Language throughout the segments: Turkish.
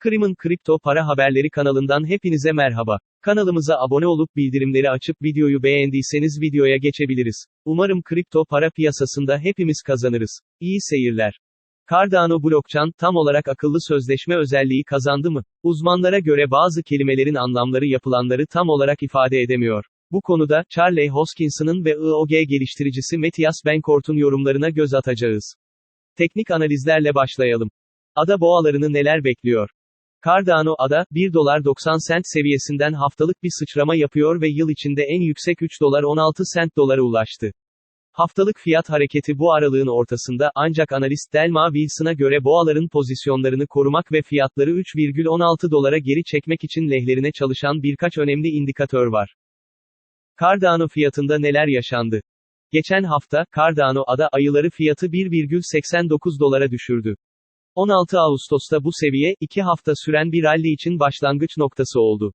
Krim'in kripto para haberleri kanalından hepinize merhaba. Kanalımıza abone olup bildirimleri açıp videoyu beğendiyseniz videoya geçebiliriz. Umarım kripto para piyasasında hepimiz kazanırız. İyi seyirler. Cardano blockchain tam olarak akıllı sözleşme özelliği kazandı mı? Uzmanlara göre bazı kelimelerin anlamları yapılanları tam olarak ifade edemiyor. Bu konuda, Charlie Hoskinson'ın ve IOG geliştiricisi Matthias Benkort'un yorumlarına göz atacağız. Teknik analizlerle başlayalım. Ada boğalarını neler bekliyor? Cardano ada, 1 dolar 90 sent seviyesinden haftalık bir sıçrama yapıyor ve yıl içinde en yüksek 3 dolar 16 sent dolara ulaştı. Haftalık fiyat hareketi bu aralığın ortasında, ancak analist Delma Wilson'a göre boğaların pozisyonlarını korumak ve fiyatları 3,16 dolara geri çekmek için lehlerine çalışan birkaç önemli indikatör var. Cardano fiyatında neler yaşandı? Geçen hafta, Cardano ada ayıları fiyatı 1,89 dolara düşürdü. 16 Ağustos'ta bu seviye, 2 hafta süren bir rally için başlangıç noktası oldu.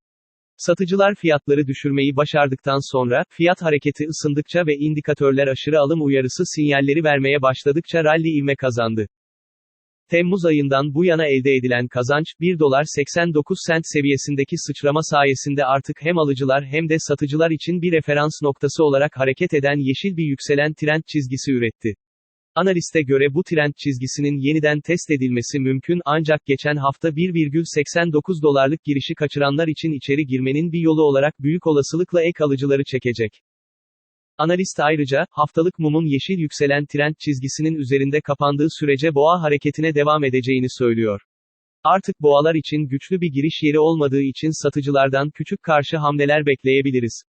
Satıcılar fiyatları düşürmeyi başardıktan sonra, fiyat hareketi ısındıkça ve indikatörler aşırı alım uyarısı sinyalleri vermeye başladıkça rally ivme kazandı. Temmuz ayından bu yana elde edilen kazanç, 1 dolar 89 sent seviyesindeki sıçrama sayesinde artık hem alıcılar hem de satıcılar için bir referans noktası olarak hareket eden yeşil bir yükselen trend çizgisi üretti. Analiste göre bu trend çizgisinin yeniden test edilmesi mümkün ancak geçen hafta 1,89 dolarlık girişi kaçıranlar için içeri girmenin bir yolu olarak büyük olasılıkla ek alıcıları çekecek. Analist ayrıca, haftalık mumun yeşil yükselen trend çizgisinin üzerinde kapandığı sürece boğa hareketine devam edeceğini söylüyor. Artık boğalar için güçlü bir giriş yeri olmadığı için satıcılardan küçük karşı hamleler bekleyebiliriz.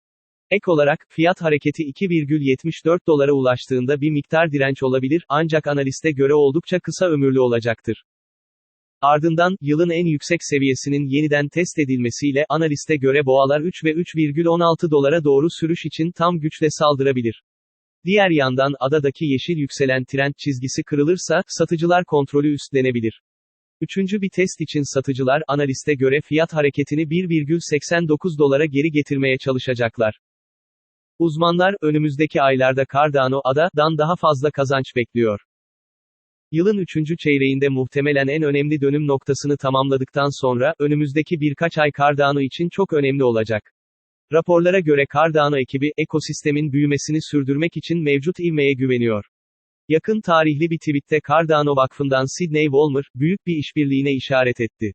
Ek olarak, fiyat hareketi 2,74 dolara ulaştığında bir miktar direnç olabilir, ancak analiste göre oldukça kısa ömürlü olacaktır. Ardından, yılın en yüksek seviyesinin yeniden test edilmesiyle, analiste göre boğalar 3 ve 3,16 dolara doğru sürüş için tam güçle saldırabilir. Diğer yandan, adadaki yeşil yükselen trend çizgisi kırılırsa, satıcılar kontrolü üstlenebilir. Üçüncü bir test için satıcılar, analiste göre fiyat hareketini 1,89 dolara geri getirmeye çalışacaklar. Uzmanlar, önümüzdeki aylarda Cardano adadan daha fazla kazanç bekliyor. Yılın üçüncü çeyreğinde muhtemelen en önemli dönüm noktasını tamamladıktan sonra, önümüzdeki birkaç ay Cardano için çok önemli olacak. Raporlara göre Cardano ekibi, ekosistemin büyümesini sürdürmek için mevcut ivmeye güveniyor. Yakın tarihli bir tweette Cardano Vakfı'ndan Sidney Wolmer, büyük bir işbirliğine işaret etti.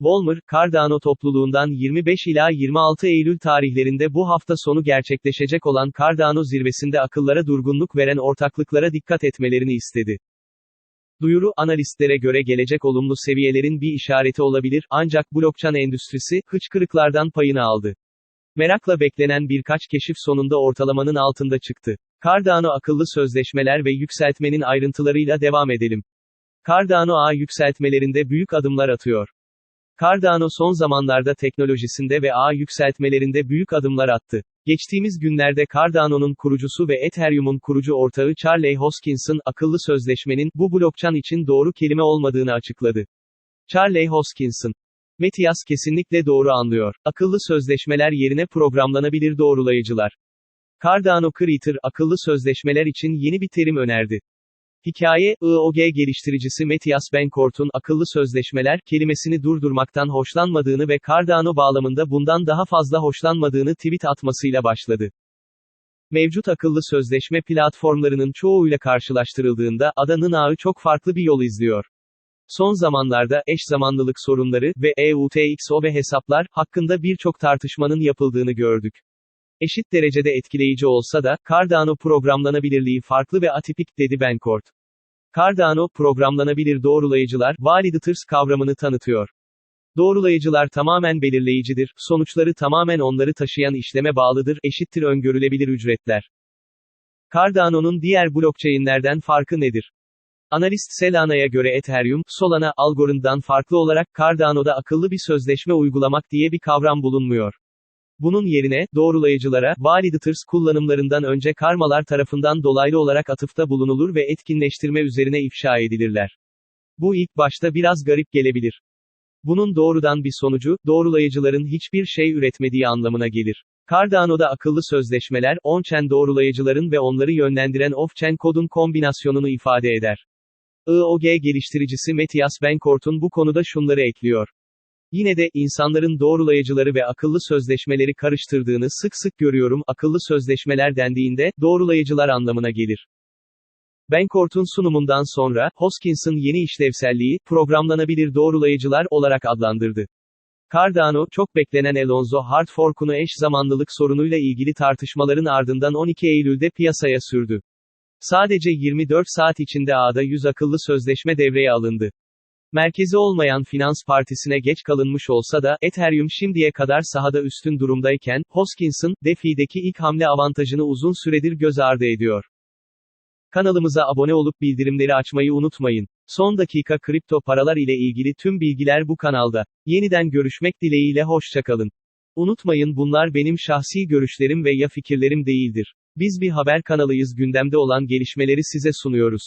Wolmer, Cardano topluluğundan 25 ila 26 Eylül tarihlerinde bu hafta sonu gerçekleşecek olan Cardano zirvesinde akıllara durgunluk veren ortaklıklara dikkat etmelerini istedi. Duyuru, analistlere göre gelecek olumlu seviyelerin bir işareti olabilir, ancak blockchain endüstrisi, hıçkırıklardan payını aldı. Merakla beklenen birkaç keşif sonunda ortalamanın altında çıktı. Cardano akıllı sözleşmeler ve yükseltmenin ayrıntılarıyla devam edelim. Cardano ağ yükseltmelerinde büyük adımlar atıyor. Cardano son zamanlarda teknolojisinde ve ağ yükseltmelerinde büyük adımlar attı. Geçtiğimiz günlerde Cardano'nun kurucusu ve Ethereum'un kurucu ortağı Charlie Hoskinson, akıllı sözleşmenin, bu blockchain için doğru kelime olmadığını açıkladı. Charlie Hoskinson. Metias kesinlikle doğru anlıyor. Akıllı sözleşmeler yerine programlanabilir doğrulayıcılar. Cardano Creator, akıllı sözleşmeler için yeni bir terim önerdi. Hikaye, IOG geliştiricisi Matthias Benkort'un akıllı sözleşmeler kelimesini durdurmaktan hoşlanmadığını ve Cardano bağlamında bundan daha fazla hoşlanmadığını tweet atmasıyla başladı. Mevcut akıllı sözleşme platformlarının çoğuyla karşılaştırıldığında adanın ağı çok farklı bir yol izliyor. Son zamanlarda eş zamanlılık sorunları ve EUTXO ve hesaplar hakkında birçok tartışmanın yapıldığını gördük. Eşit derecede etkileyici olsa da, Cardano programlanabilirliği farklı ve atipik, dedi Benkort. Cardano, programlanabilir doğrulayıcılar, validators kavramını tanıtıyor. Doğrulayıcılar tamamen belirleyicidir, sonuçları tamamen onları taşıyan işleme bağlıdır, eşittir öngörülebilir ücretler. Cardano'nun diğer blockchain'lerden farkı nedir? Analist Selana'ya göre Ethereum, Solana, Algorand'dan farklı olarak Cardano'da akıllı bir sözleşme uygulamak diye bir kavram bulunmuyor. Bunun yerine, doğrulayıcılara, validators kullanımlarından önce karmalar tarafından dolaylı olarak atıfta bulunulur ve etkinleştirme üzerine ifşa edilirler. Bu ilk başta biraz garip gelebilir. Bunun doğrudan bir sonucu, doğrulayıcıların hiçbir şey üretmediği anlamına gelir. Cardano'da akıllı sözleşmeler, on-chain doğrulayıcıların ve onları yönlendiren off-chain kodun kombinasyonunu ifade eder. IOG geliştiricisi Metias Benkort'un bu konuda şunları ekliyor. Yine de, insanların doğrulayıcıları ve akıllı sözleşmeleri karıştırdığını sık sık görüyorum, akıllı sözleşmeler dendiğinde, doğrulayıcılar anlamına gelir. Benkort'un sunumundan sonra, Hoskins'ın yeni işlevselliği, programlanabilir doğrulayıcılar olarak adlandırdı. Cardano, çok beklenen Alonzo Hard Fork'unu eş zamanlılık sorunuyla ilgili tartışmaların ardından 12 Eylül'de piyasaya sürdü. Sadece 24 saat içinde ağda 100 akıllı sözleşme devreye alındı. Merkezi olmayan finans partisine geç kalınmış olsa da, Ethereum şimdiye kadar sahada üstün durumdayken, Hoskins'ın, DeFi'deki ilk hamle avantajını uzun süredir göz ardı ediyor. Kanalımıza abone olup bildirimleri açmayı unutmayın. Son dakika kripto paralar ile ilgili tüm bilgiler bu kanalda. Yeniden görüşmek dileğiyle hoşçakalın. Unutmayın bunlar benim şahsi görüşlerim ve ya fikirlerim değildir. Biz bir haber kanalıyız gündemde olan gelişmeleri size sunuyoruz.